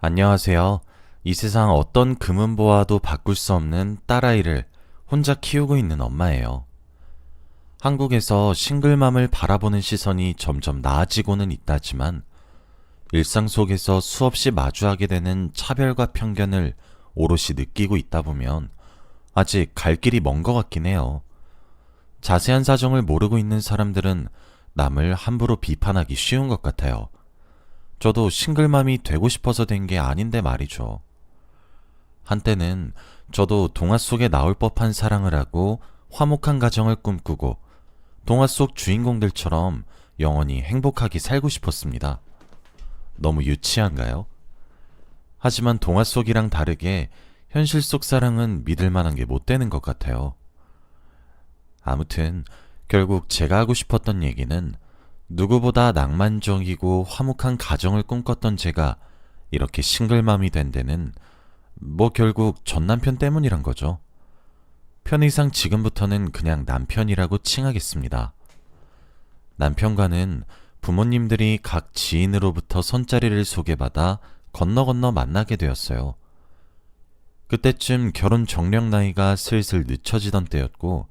안녕하세요. 이 세상 어떤 금은보화도 바꿀 수 없는 딸아이를 혼자 키우고 있는 엄마예요. 한국에서 싱글맘을 바라보는 시선이 점점 나아지고는 있다지만 일상 속에서 수없이 마주하게 되는 차별과 편견을 오롯이 느끼고 있다 보면 아직 갈 길이 먼 것 같긴 해요. 자세한 사정을 모르고 있는 사람들은 남을 함부로 비판하기 쉬운 것 같아요. 저도 싱글맘이 되고 싶어서 된 게 아닌데 말이죠. 한때는 저도 동화 속에 나올 법한 사랑을 하고 화목한 가정을 꿈꾸고 동화 속 주인공들처럼 영원히 행복하게 살고 싶었습니다. 너무 유치한가요? 하지만 동화 속이랑 다르게 현실 속 사랑은 믿을 만한 게 못 되는 것 같아요. 아무튼 결국 제가 하고 싶었던 얘기는 누구보다 낭만적이고 화목한 가정을 꿈꿨던 제가 이렇게 싱글맘이 된 데는 뭐 결국 전 남편 때문이란 거죠. 편의상 지금부터는 그냥 남편이라고 칭하겠습니다. 남편과는 부모님들이 각 지인으로부터 선자리를 소개받아 건너 건너 만나게 되었어요. 그때쯤 결혼 정령 나이가 슬슬 늦춰지던 때였고,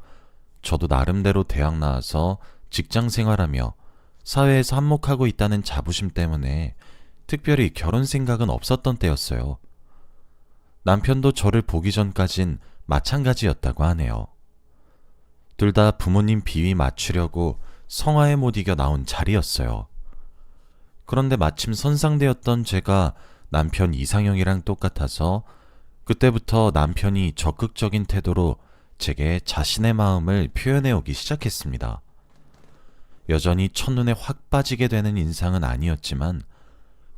저도 나름대로 대학 나와서 직장 생활하며 사회에서 한몫하고 있다는 자부심 때문에 특별히 결혼 생각은 없었던 때였어요. 남편도 저를 보기 전까진 마찬가지였다고 하네요. 둘 다 부모님 비위 맞추려고 성화에 못 이겨 나온 자리였어요. 그런데 마침 선상되었던 제가 남편 이상형이랑 똑같아서 그때부터 남편이 적극적인 태도로 제게 자신의 마음을 표현해 오기 시작했습니다. 여전히 첫눈에 확 빠지게 되는 인상은 아니었지만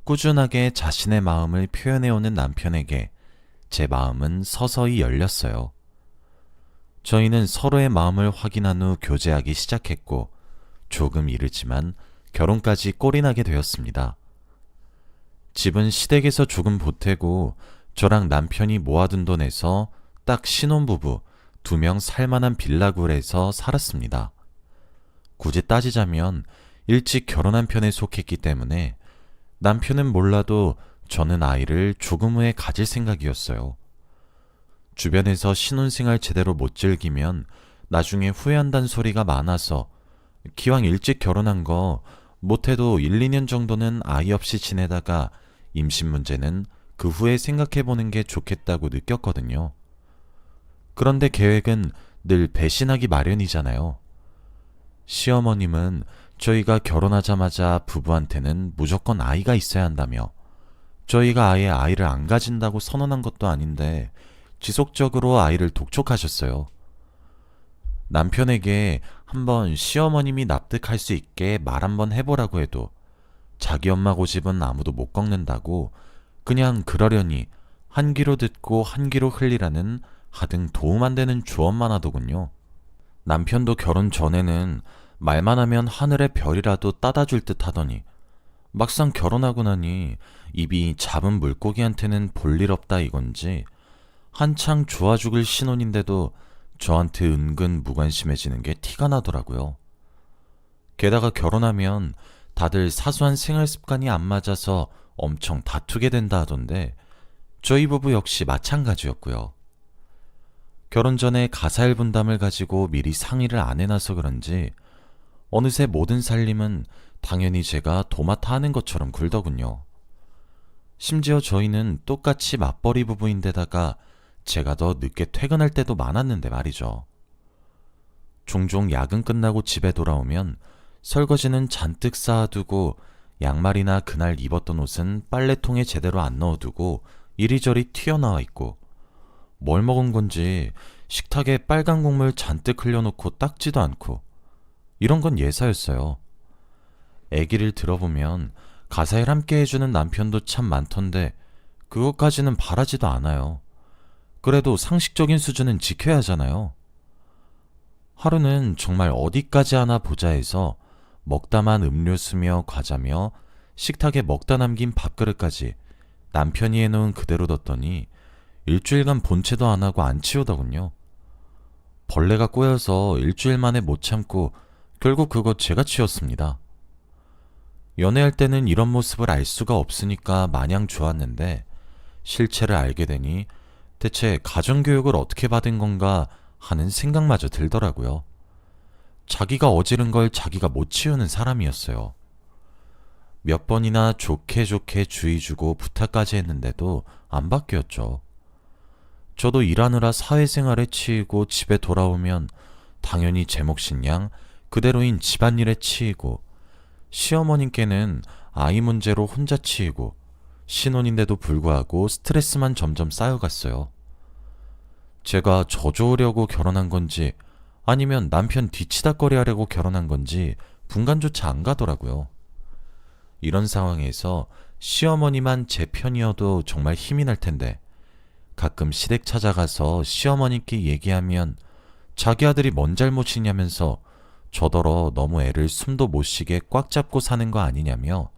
꾸준하게 자신의 마음을 표현해 오는 남편에게 제 마음은 서서히 열렸어요. 저희는 서로의 마음을 확인한 후 교제하기 시작했고 조금 이르지만 결혼까지 꼴이 나게 되었습니다. 집은 시댁에서 조금 보태고 저랑 남편이 모아둔 돈에서 딱 신혼부부 두 명 살만한 빌라굴에서 살았습니다. 굳이 따지자면 일찍 결혼한 편에 속했기 때문에 남편은 몰라도 저는 아이를 조금 후에 가질 생각이었어요. 주변에서 신혼생활 제대로 못 즐기면 나중에 후회한다는 소리가 많아서 기왕 일찍 결혼한 거 못해도 1, 2년 정도는 아이 없이 지내다가 임신 문제는 그 후에 생각해보는 게 좋겠다고 느꼈거든요. 그런데 계획은 늘 배신하기 마련이잖아요. 시어머님은 저희가 결혼하자마자 부부한테는 무조건 아이가 있어야 한다며 저희가 아예 아이를 안 가진다고 선언한 것도 아닌데 지속적으로 아이를 독촉하셨어요. 남편에게 한번 시어머님이 납득할 수 있게 말 한번 해보라고 해도 자기 엄마 고집은 아무도 못 꺾는다고 그냥 그러려니 한 귀로 듣고 한 귀로 흘리라는 하등 도움 안 되는 조언만 하더군요. 남편도 결혼 전에는 말만 하면 하늘의 별이라도 따다 줄 듯 하더니 막상 결혼하고 나니 입이 잡은 물고기한테는 볼일 없다 이건지 한창 좋아 죽을 신혼인데도 저한테 은근 무관심해지는 게 티가 나더라고요. 게다가 결혼하면 다들 사소한 생활 습관이 안 맞아서 엄청 다투게 된다 하던데 저희 부부 역시 마찬가지였고요. 결혼 전에 가사일 분담을 가지고 미리 상의를 안 해놔서 그런지 어느새 모든 살림은 당연히 제가 도맡아 하는 것처럼 굴더군요. 심지어 저희는 똑같이 맞벌이 부부인데다가 제가 더 늦게 퇴근할 때도 많았는데 말이죠. 종종 야근 끝나고 집에 돌아오면 설거지는 잔뜩 쌓아두고 양말이나 그날 입었던 옷은 빨래통에 제대로 안 넣어두고 이리저리 튀어나와 있고 뭘 먹은 건지 식탁에 빨간 국물 잔뜩 흘려놓고 닦지도 않고 이런 건 예사였어요. 애기를 들어보면 가사일 함께 해주는 남편도 참 많던데 그것까지는 바라지도 않아요. 그래도 상식적인 수준은 지켜야 하잖아요. 하루는 정말 어디까지 하나 보자 해서 먹다만 음료수며 과자며 식탁에 먹다 남긴 밥그릇까지 남편이 해놓은 그대로 뒀더니 일주일간 본체도 안 하고 안 치우더군요. 벌레가 꼬여서 일주일 만에 못 참고 결국 그거 제가 치웠습니다. 연애할 때는 이런 모습을 알 수가 없으니까 마냥 좋았는데 실체를 알게 되니 대체 가정교육을 어떻게 받은 건가 하는 생각마저 들더라고요. 자기가 어지른 걸 자기가 못 치우는 사람이었어요. 몇 번이나 좋게 좋게 주의 주고 부탁까지 했는데도 안 바뀌었죠. 저도 일하느라 사회생활에 치이고 집에 돌아오면 당연히 제 몫인 양 그대로인 집안일에 치이고 시어머님께는 아이 문제로 혼자 치이고 신혼인데도 불구하고 스트레스만 점점 쌓여갔어요. 제가 저좋으려고 결혼한 건지 아니면 남편 뒤치다거리 하려고 결혼한 건지 분간조차 안 가더라고요. 이런 상황에서 시어머니만 제 편이어도 정말 힘이 날 텐데 가끔 시댁 찾아가서 시어머니께 얘기하면 자기 아들이 뭔 잘못이냐면서 저더러 너무 애를 숨도 못 쉬게 꽉 잡고 사는 거 아니냐며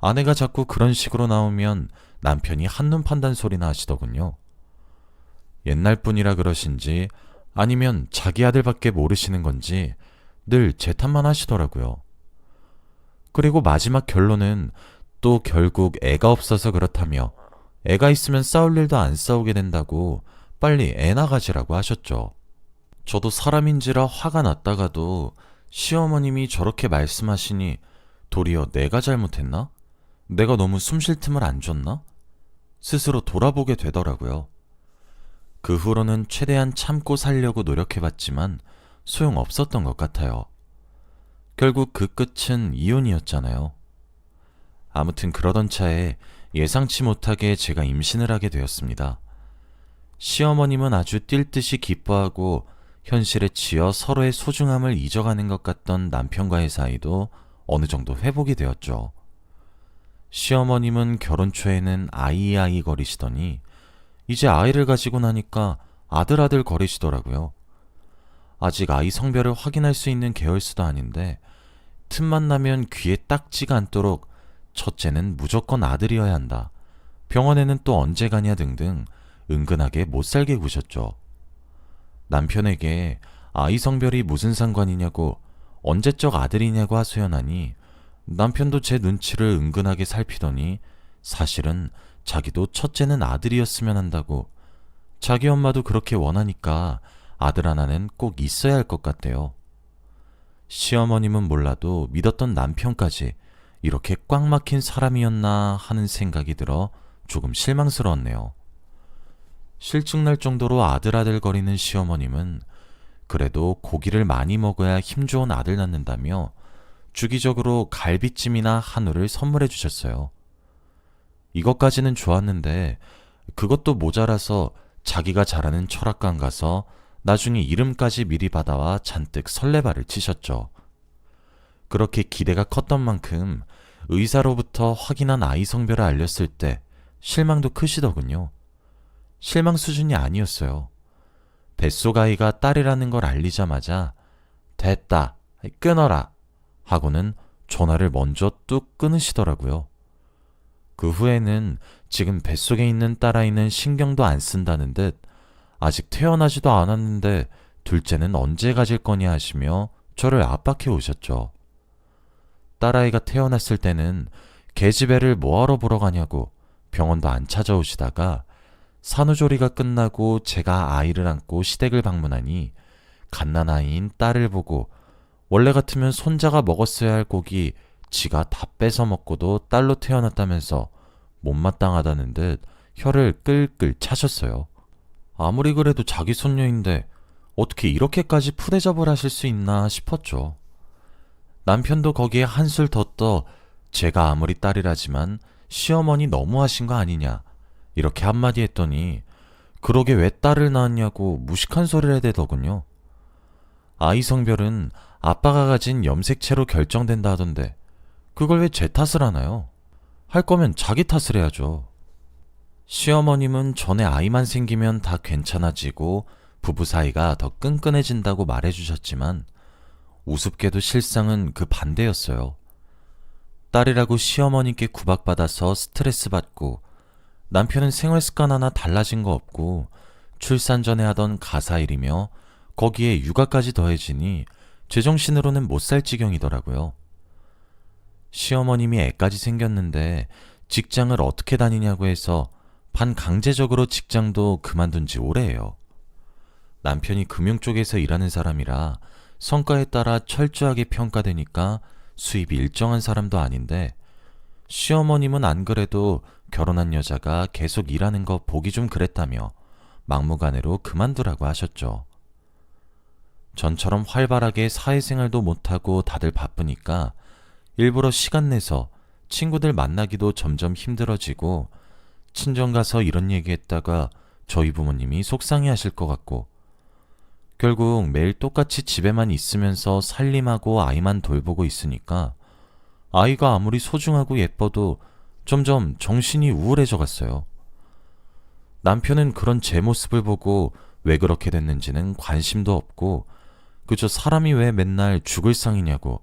아내가 자꾸 그런 식으로 나오면 남편이 한눈 판단 소리나 하시더군요. 옛날 분이라 그러신지 아니면 자기 아들밖에 모르시는 건지 늘 제 탓만 하시더라고요. 그리고 마지막 결론은 또 결국 애가 없어서 그렇다며 애가 있으면 싸울 일도 안 싸우게 된다고 빨리 애 나가지라고 하셨죠. 저도 사람인지라 화가 났다가도 시어머님이 저렇게 말씀하시니 도리어 내가 잘못했나? 내가 너무 숨 쉴 틈을 안 줬나? 스스로 돌아보게 되더라고요. 그 후로는 최대한 참고 살려고 노력해봤지만 소용 없었던 것 같아요. 결국 그 끝은 이혼이었잖아요. 아무튼 그러던 차에 예상치 못하게 제가 임신을 하게 되었습니다. 시어머님은 아주 뛸 듯이 기뻐하고 현실에 지어 서로의 소중함을 잊어가는 것 같던 남편과의 사이도 어느 정도 회복이 되었죠. 시어머님은 결혼 초에는 아이아이 거리시더니 이제 아이를 가지고 나니까 아들아들 거리시더라고요. 아직 아이 성별을 확인할 수 있는 계열수도 아닌데 틈만 나면 귀에 딱지가 않도록 첫째는 무조건 아들이어야 한다. 병원에는 또 언제 가냐 등등 은근하게 못 살게 구셨죠. 남편에게 아이 성별이 무슨 상관이냐고 언제적 아들이냐고 하소연하니 남편도 제 눈치를 은근하게 살피더니 사실은 자기도 첫째는 아들이었으면 한다고 자기 엄마도 그렇게 원하니까 아들 하나는 꼭 있어야 할 것 같대요. 시어머님은 몰라도 믿었던 남편까지 이렇게 꽉 막힌 사람이었나 하는 생각이 들어 조금 실망스러웠네요. 실증날 정도로 아들아들 거리는 시어머님은 그래도 고기를 많이 먹어야 힘 좋은 아들 낳는다며 주기적으로 갈비찜이나 한우를 선물해 주셨어요. 이것까지는 좋았는데 그것도 모자라서 자기가 잘하는 철학관 가서 나중에 이름까지 미리 받아와 잔뜩 설레발을 치셨죠. 그렇게 기대가 컸던 만큼 의사로부터 확인한 아이 성별을 알렸을 때 실망도 크시더군요. 실망 수준이 아니었어요. 뱃속 아이가 딸이라는 걸 알리자마자 됐다, 끊어라 하고는 전화를 먼저 뚝 끊으시더라고요. 그 후에는 지금 뱃속에 있는 딸아이는 신경도 안 쓴다는 듯 아직 태어나지도 않았는데 둘째는 언제 가질 거냐 하시며 저를 압박해 오셨죠. 딸아이가 태어났을 때는 계집애를 뭐하러 보러 가냐고 병원도 안 찾아오시다가 산후조리가 끝나고 제가 아이를 안고 시댁을 방문하니 갓난아이인 딸을 보고 원래 같으면 손자가 먹었어야 할 고기 지가 다 뺏어 먹고도 딸로 태어났다면서 못마땅하다는 듯 혀를 끌끌 차셨어요. 아무리 그래도 자기 손녀인데 어떻게 이렇게까지 푸대접을 하실 수 있나 싶었죠. 남편도 거기에 한술 더 떠 제가 아무리 딸이라지만 시어머니 너무하신 거 아니냐 이렇게 한마디 했더니 그러게 왜 딸을 낳았냐고 무식한 소리를 해대더군요. 아이 성별은 아빠가 가진 염색체로 결정된다 하던데 그걸 왜 제 탓을 하나요? 할 거면 자기 탓을 해야죠. 시어머님은 전에 아이만 생기면 다 괜찮아지고 부부 사이가 더 끈끈해진다고 말해주셨지만 우습게도 실상은 그 반대였어요. 딸이라고 시어머님께 구박받아서 스트레스 받고 남편은 생활 습관 하나 달라진 거 없고 출산 전에 하던 가사 일이며 거기에 육아까지 더해지니 제정신으로는 못 살 지경이더라고요. 시어머님이 애까지 생겼는데 직장을 어떻게 다니냐고 해서 반강제적으로 직장도 그만둔 지 오래예요. 남편이 금융 쪽에서 일하는 사람이라 성과에 따라 철저하게 평가되니까 수입이 일정한 사람도 아닌데 시어머님은 안 그래도 결혼한 여자가 계속 일하는 거 보기 좀 그랬다며 막무가내로 그만두라고 하셨죠. 전처럼 활발하게 사회생활도 못하고 다들 바쁘니까 일부러 시간 내서 친구들 만나기도 점점 힘들어지고 친정 가서 이런 얘기했다가 저희 부모님이 속상해 하실 것 같고 결국 매일 똑같이 집에만 있으면서 살림하고 아이만 돌보고 있으니까 아이가 아무리 소중하고 예뻐도 점점 정신이 우울해져 갔어요. 남편은 그런 제 모습을 보고 왜 그렇게 됐는지는 관심도 없고 그저 사람이 왜 맨날 죽을 상이냐고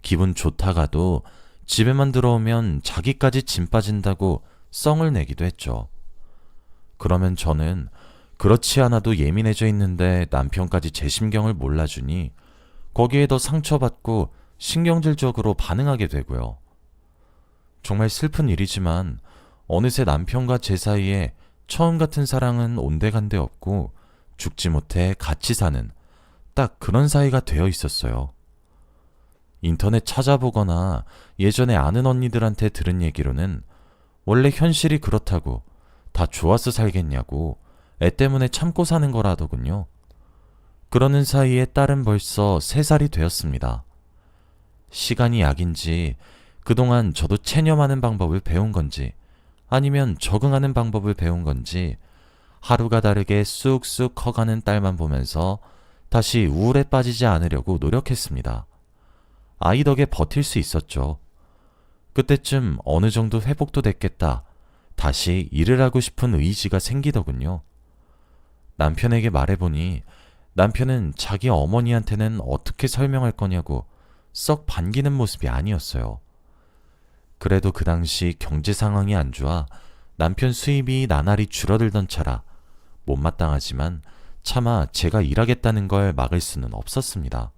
기분 좋다가도 집에만 들어오면 자기까지 짐 빠진다고 썽을 내기도 했죠. 그러면 저는 그렇지 않아도 예민해져 있는데 남편까지 제 심경을 몰라주니 거기에 더 상처받고 신경질적으로 반응하게 되고요. 정말 슬픈 일이지만 어느새 남편과 제 사이에 처음 같은 사랑은 온데간데 없고 죽지 못해 같이 사는 딱 그런 사이가 되어 있었어요. 인터넷 찾아보거나 예전에 아는 언니들한테 들은 얘기로는 원래 현실이 그렇다고 다 좋아서 살겠냐고 애 때문에 참고 사는 거라더군요. 그러는 사이에 딸은 벌써 세살이 되었습니다. 시간이 약인지 그동안 저도 체념하는 방법을 배운 건지 아니면 적응하는 방법을 배운 건지 하루가 다르게 쑥쑥 커가는 딸만 보면서 다시 우울에 빠지지 않으려고 노력했습니다. 아이 덕에 버틸 수 있었죠. 그때쯤 어느 정도 회복도 됐겠다. 다시 일을 하고 싶은 의지가 생기더군요. 남편에게 말해보니 남편은 자기 어머니한테는 어떻게 설명할 거냐고 썩 반기는 모습이 아니었어요. 그래도 그 당시 경제 상황이 안 좋아 남편 수입이 나날이 줄어들던 차라 못마땅하지만 차마 제가 일하겠다는 걸 막을 수는 없었습니다.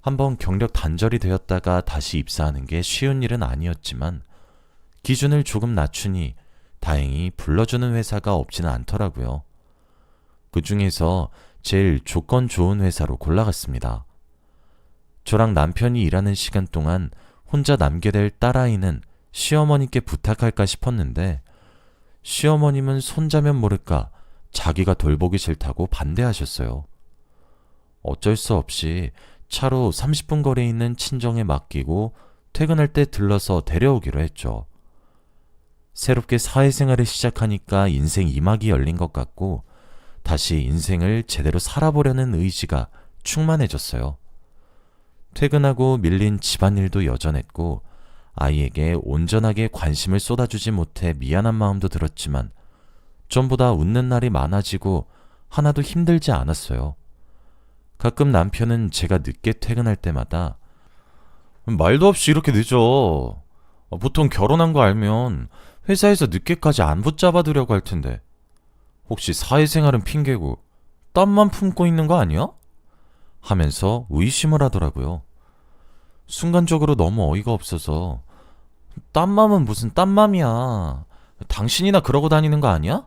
한번 경력 단절이 되었다가 다시 입사하는 게 쉬운 일은 아니었지만 기준을 조금 낮추니 다행히 불러주는 회사가 없지는 않더라고요. 그 중에서 제일 조건 좋은 회사로 골라갔습니다. 저랑 남편이 일하는 시간 동안 혼자 남게 될 딸아이는 시어머니께 부탁할까 싶었는데 시어머님은 손자면 모를까 자기가 돌보기 싫다고 반대하셨어요. 어쩔 수 없이 차로 30분 거리에 있는 친정에 맡기고 퇴근할 때 들러서 데려오기로 했죠. 새롭게 사회생활을 시작하니까 인생 이막이 열린 것 같고 다시 인생을 제대로 살아보려는 의지가 충만해졌어요. 퇴근하고 밀린 집안일도 여전했고 아이에게 온전하게 관심을 쏟아주지 못해 미안한 마음도 들었지만 전보다 웃는 날이 많아지고 하나도 힘들지 않았어요. 가끔 남편은 제가 늦게 퇴근할 때마다 말도 없이 이렇게 늦어. 보통 결혼한 거 알면 회사에서 늦게까지 안 붙잡아 두려고 할 텐데. 혹시 사회생활은 핑계고 땀만 품고 있는 거 아니야? 하면서 의심을 하더라고요. 순간적으로 너무 어이가 없어서 땀맘은 무슨 땀맘이야. 당신이나 그러고 다니는 거 아니야?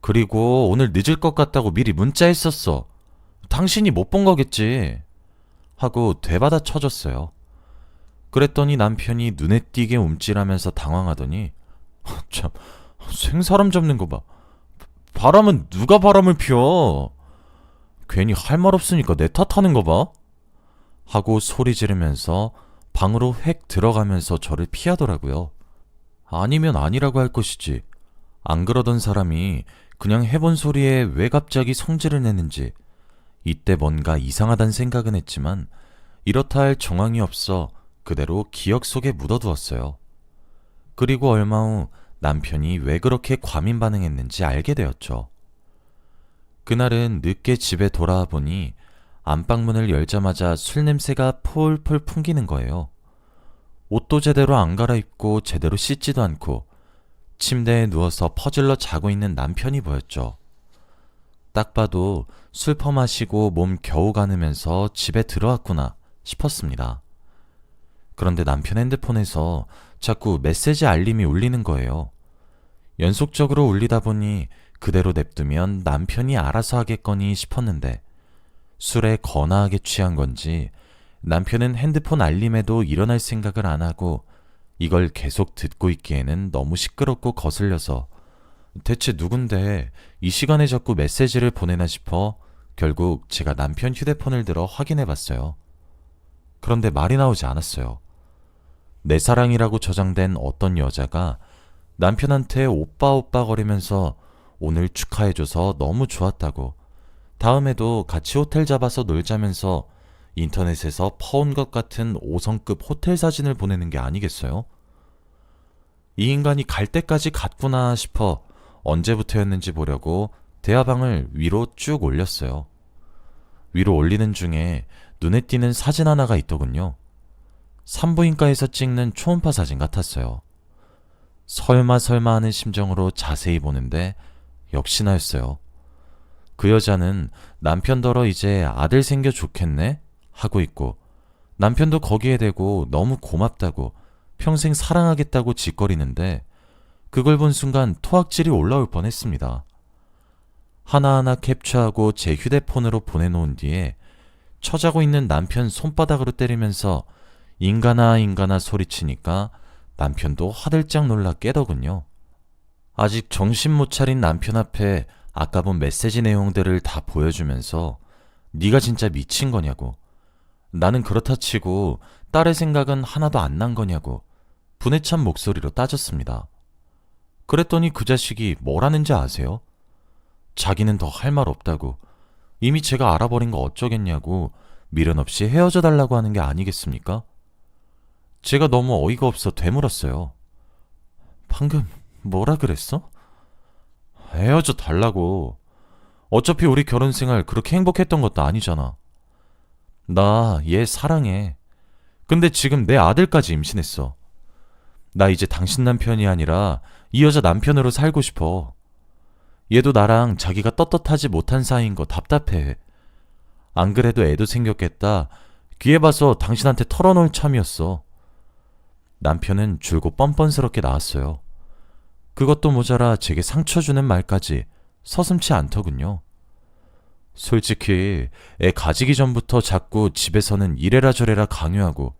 그리고 오늘 늦을 것 같다고 미리 문자했었어. 당신이 못 본 거겠지. 하고 되받아 쳐줬어요. 그랬더니 남편이 눈에 띄게 움찔하면서 당황하더니 참 생사람 잡는 거 봐. 바람은 누가 바람을 피워? 괜히 할 말 없으니까 내 탓하는 거 봐. 하고 소리 지르면서 방으로 획 들어가면서 저를 피하더라고요. 아니면 아니라고 할 것이지. 안 그러던 사람이 그냥 해본 소리에 왜 갑자기 성질을 내는지 이때 뭔가 이상하단 생각은 했지만 이렇다 할 정황이 없어 그대로 기억 속에 묻어두었어요. 그리고 얼마 후 남편이 왜 그렇게 과민 반응했는지 알게 되었죠. 그날은 늦게 집에 돌아와 보니 안방문을 열자마자 술 냄새가 폴폴 풍기는 거예요. 옷도 제대로 안 갈아입고 제대로 씻지도 않고 침대에 누워서 퍼질러 자고 있는 남편이 보였죠. 딱 봐도 술 퍼마시고 몸 겨우 가누면서 집에 들어왔구나 싶었습니다. 그런데 남편 핸드폰에서 자꾸 메시지 알림이 울리는 거예요. 연속적으로 울리다 보니 그대로 냅두면 남편이 알아서 하겠거니 싶었는데 술에 거나하게 취한 건지 남편은 핸드폰 알림에도 일어날 생각을 안 하고 이걸 계속 듣고 있기에는 너무 시끄럽고 거슬려서 대체 누군데 이 시간에 자꾸 메시지를 보내나 싶어 결국 제가 남편 휴대폰을 들어 확인해 봤어요. 그런데 말이 나오지 않았어요. 내 사랑이라고 저장된 어떤 여자가 남편한테 오빠 오빠 거리면서 오늘 축하해줘서 너무 좋았다고 다음에도 같이 호텔 잡아서 놀자면서 인터넷에서 퍼온 것 같은 5성급 호텔 사진을 보내는 게 아니겠어요? 이 인간이 갈 때까지 갔구나 싶어 언제부터였는지 보려고 대화방을 위로 쭉 올렸어요. 위로 올리는 중에 눈에 띄는 사진 하나가 있더군요. 산부인과에서 찍는 초음파 사진 같았어요. 설마 설마 하는 심정으로 자세히 보는데 역시나였어요. 그 여자는 남편더러 이제 아들 생겨 좋겠네? 하고 있고 남편도 거기에 대고 너무 고맙다고 평생 사랑하겠다고 짓거리는데 그걸 본 순간 토악질이 올라올 뻔했습니다. 하나하나 캡처하고 제 휴대폰으로 보내놓은 뒤에 처자고 있는 남편 손바닥으로 때리면서 인간아 인간아 소리치니까 남편도 화들짝 놀라 깨더군요. 아직 정신 못 차린 남편 앞에 아까 본 메시지 내용들을 다 보여주면서 네가 진짜 미친 거냐고 나는 그렇다 치고 딸의 생각은 하나도 안 난 거냐고 분에 찬 목소리로 따졌습니다. 그랬더니 그 자식이 뭐라는지 아세요? 자기는 더 할 말 없다고 이미 제가 알아버린 거 어쩌겠냐고 미련 없이 헤어져 달라고 하는 게 아니겠습니까? 제가 너무 어이가 없어 되물었어요. 방금 뭐라 그랬어? 헤어져 달라고. 어차피 우리 결혼 생활 그렇게 행복했던 것도 아니잖아. 나 얘 사랑해. 근데 지금 내 아들까지 임신했어. 나 이제 당신 남편이 아니라 이 여자 남편으로 살고 싶어. 얘도 나랑 자기가 떳떳하지 못한 사이인 거 답답해. 안 그래도 애도 생겼겠다. 귀에 봐서 당신한테 털어놓을 참이었어. 남편은 줄곧 뻔뻔스럽게 나왔어요. 그것도 모자라 제게 상처 주는 말까지 서슴치 않더군요. 솔직히 애 가지기 전부터 자꾸 집에서는 이래라 저래라 강요하고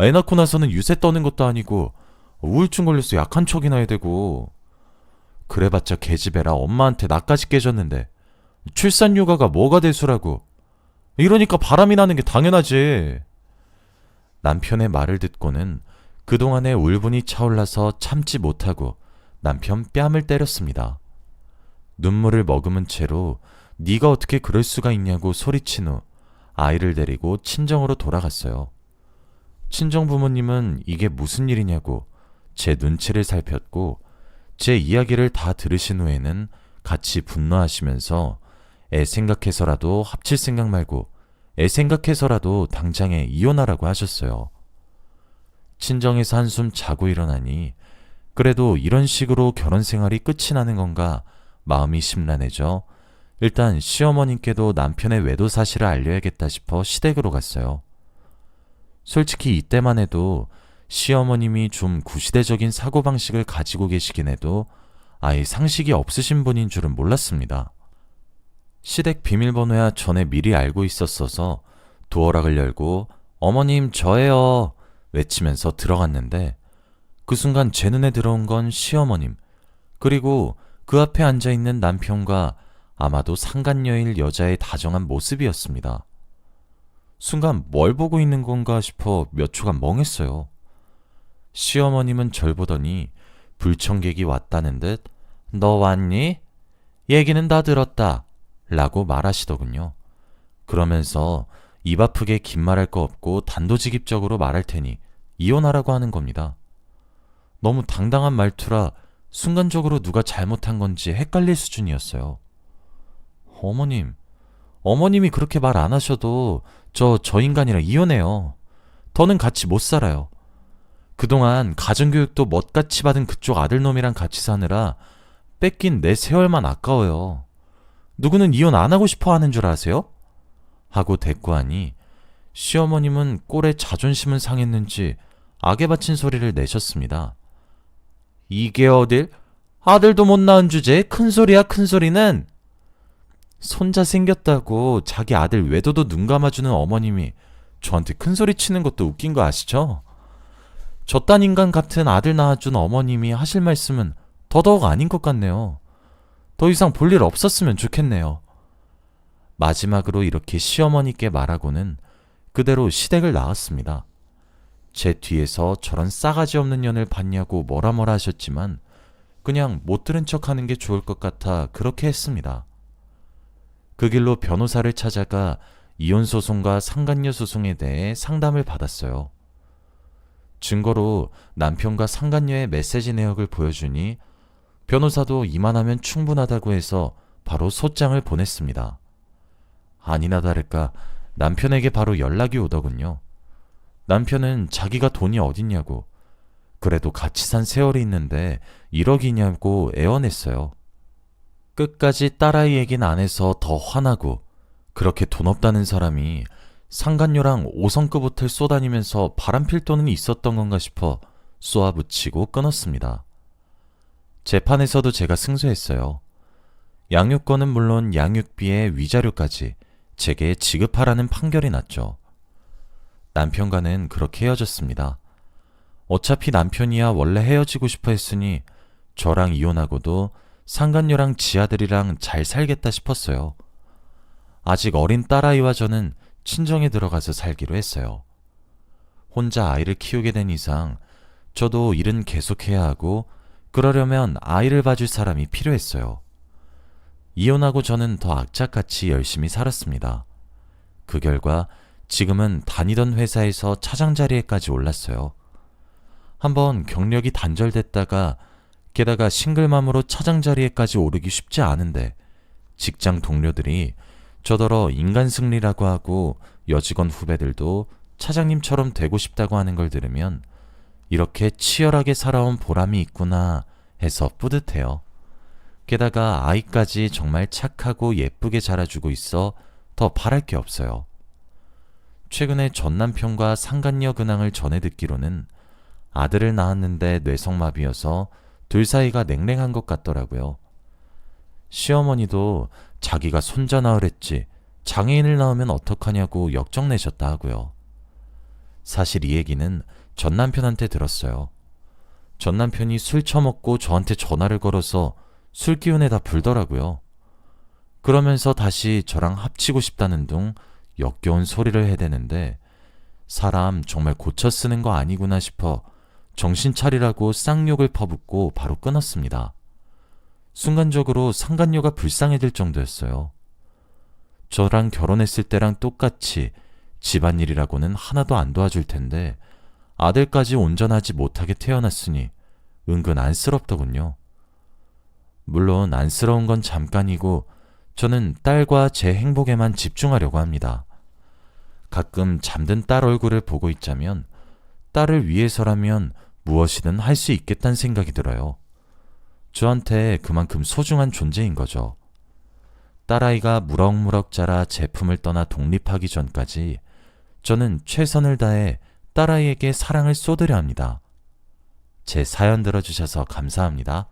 애 낳고 나서는 유세 떠는 것도 아니고 우울증 걸려서 약한 척이나 해야 되고 그래봤자 개집애라 엄마한테 나까지 깨졌는데 출산 휴가가 뭐가 대수라고 이러니까 바람이 나는 게 당연하지. 남편의 말을 듣고는 그동안의 울분이 차올라서 참지 못하고 남편 뺨을 때렸습니다. 눈물을 머금은 채로 네가 어떻게 그럴 수가 있냐고 소리친 후 아이를 데리고 친정으로 돌아갔어요. 친정 부모님은 이게 무슨 일이냐고 제 눈치를 살폈고 제 이야기를 다 들으신 후에는 같이 분노하시면서 애 생각해서라도 합칠 생각 말고 애 생각해서라도 당장에 이혼하라고 하셨어요. 친정에서 한숨 자고 일어나니 그래도 이런 식으로 결혼 생활이 끝이 나는 건가 마음이 심란해져 일단 시어머님께도 남편의 외도 사실을 알려야겠다 싶어 시댁으로 갔어요. 솔직히 이때만 해도 시어머님이 좀 구시대적인 사고방식을 가지고 계시긴 해도 아예 상식이 없으신 분인 줄은 몰랐습니다. 시댁 비밀번호야 전에 미리 알고 있었어서 도어락을 열고 어머님 저예요 외치면서 들어갔는데 그 순간 제 눈에 들어온 건 시어머님 그리고 그 앞에 앉아 있는 남편과 아마도 상간녀일 여자의 다정한 모습이었습니다. 순간 뭘 보고 있는 건가 싶어 몇 초간 멍했어요. 시어머님은 절 보더니 불청객이 왔다는 듯 너 왔니? 얘기는 다 들었다. 라고 말하시더군요. 그러면서 입 아프게 긴 말할 거 없고 단도직입적으로 말할 테니 이혼하라고 하는 겁니다. 너무 당당한 말투라 순간적으로 누가 잘못한 건지 헷갈릴 수준이었어요. 어머님, 어머님이 그렇게 말 안 하셔도 저, 저 인간이랑 이혼해요. 더는 같이 못 살아요. 그동안 가정교육도 멋같이 받은 그쪽 아들놈이랑 같이 사느라 뺏긴 내 세월만 아까워요. 누구는 이혼 안 하고 싶어 하는 줄 아세요? 하고 대꾸하니 시어머님은 꼴에 자존심은 상했는지 악에 바친 소리를 내셨습니다. 이게 어딜? 아들도 못 낳은 주제에 큰 소리야 큰 소리는 손자 생겼다고 자기 아들 외도도 눈 감아주는 어머님이 저한테 큰 소리 치는 것도 웃긴 거 아시죠? 저딴 인간 같은 아들 낳아준 어머님이 하실 말씀은 더더욱 아닌 것 같네요. 더 이상 볼 일 없었으면 좋겠네요. 마지막으로 이렇게 시어머니께 말하고는 그대로 시댁을 나왔습니다. 제 뒤에서 저런 싸가지 없는 년을 봤냐고 뭐라 뭐라 하셨지만 그냥 못 들은 척 하는 게 좋을 것 같아 그렇게 했습니다. 그 길로 변호사를 찾아가 이혼 소송과 상간녀 소송에 대해 상담을 받았어요. 증거로 남편과 상간녀의 메시지 내역을 보여주니 변호사도 이만하면 충분하다고 해서 바로 소장을 보냈습니다. 아니나 다를까 남편에게 바로 연락이 오더군요. 남편은 자기가 돈이 어딨냐고 그래도 같이 산 세월이 있는데 1억이냐고 애원했어요. 끝까지 딸아이 얘기는 안 해서 더 화나고 그렇게 돈 없다는 사람이 상간녀랑 5성급 호텔 쏘다니면서 바람필 돈은 있었던 건가 싶어 쏘아붙이고 끊었습니다. 재판에서도 제가 승소했어요. 양육권은 물론 양육비에 위자료까지 제게 지급하라는 판결이 났죠. 남편과는 그렇게 헤어졌습니다. 어차피 남편이야 원래 헤어지고 싶어 했으니 저랑 이혼하고도 상간녀랑 지아들이랑 잘 살겠다 싶었어요. 아직 어린 딸아이와 저는 친정에 들어가서 살기로 했어요. 혼자 아이를 키우게 된 이상 저도 일은 계속해야 하고 그러려면 아이를 봐줄 사람이 필요했어요. 이혼하고 저는 더 악착같이 열심히 살았습니다. 그 결과 지금은 다니던 회사에서 차장 자리에까지 올랐어요. 한번 경력이 단절됐다가 게다가 싱글맘으로 차장 자리에까지 오르기 쉽지 않은데 직장 동료들이 저더러 인간 승리라고 하고 여직원 후배들도 차장님처럼 되고 싶다고 하는 걸 들으면 이렇게 치열하게 살아온 보람이 있구나 해서 뿌듯해요. 게다가 아이까지 정말 착하고 예쁘게 자라주고 있어 더 바랄 게 없어요. 최근에 전 남편과 상간녀 근황을 전해 듣기로는 아들을 낳았는데 뇌성마비여서 둘 사이가 냉랭한 것 같더라고요. 시어머니도 자기가 손자 낳으랬지 장애인을 낳으면 어떡하냐고 역정내셨다 하고요. 사실 이 얘기는 전 남편한테 들었어요. 전 남편이 술 처먹고 저한테 전화를 걸어서 술 기운에 다 불더라고요. 그러면서 다시 저랑 합치고 싶다는 둥 역겨운 소리를 해대는데 사람 정말 고쳐 쓰는 거 아니구나 싶어 정신 차리라고 쌍욕을 퍼붓고 바로 끊었습니다. 순간적으로 상간녀가 불쌍해질 정도였어요. 저랑 결혼했을 때랑 똑같이 집안일이라고는 하나도 안 도와줄 텐데 아들까지 온전하지 못하게 태어났으니 은근 안쓰럽더군요. 물론 안쓰러운 건 잠깐이고 저는 딸과 제 행복에만 집중하려고 합니다. 가끔 잠든 딸 얼굴을 보고 있자면 딸을 위해서라면 무엇이든 할 수 있겠다는 생각이 들어요. 저한테 그만큼 소중한 존재인 거죠. 딸아이가 무럭무럭 자라 제품을 떠나 독립하기 전까지 저는 최선을 다해 딸아이에게 사랑을 쏟으려 합니다. 제 사연 들어주셔서 감사합니다.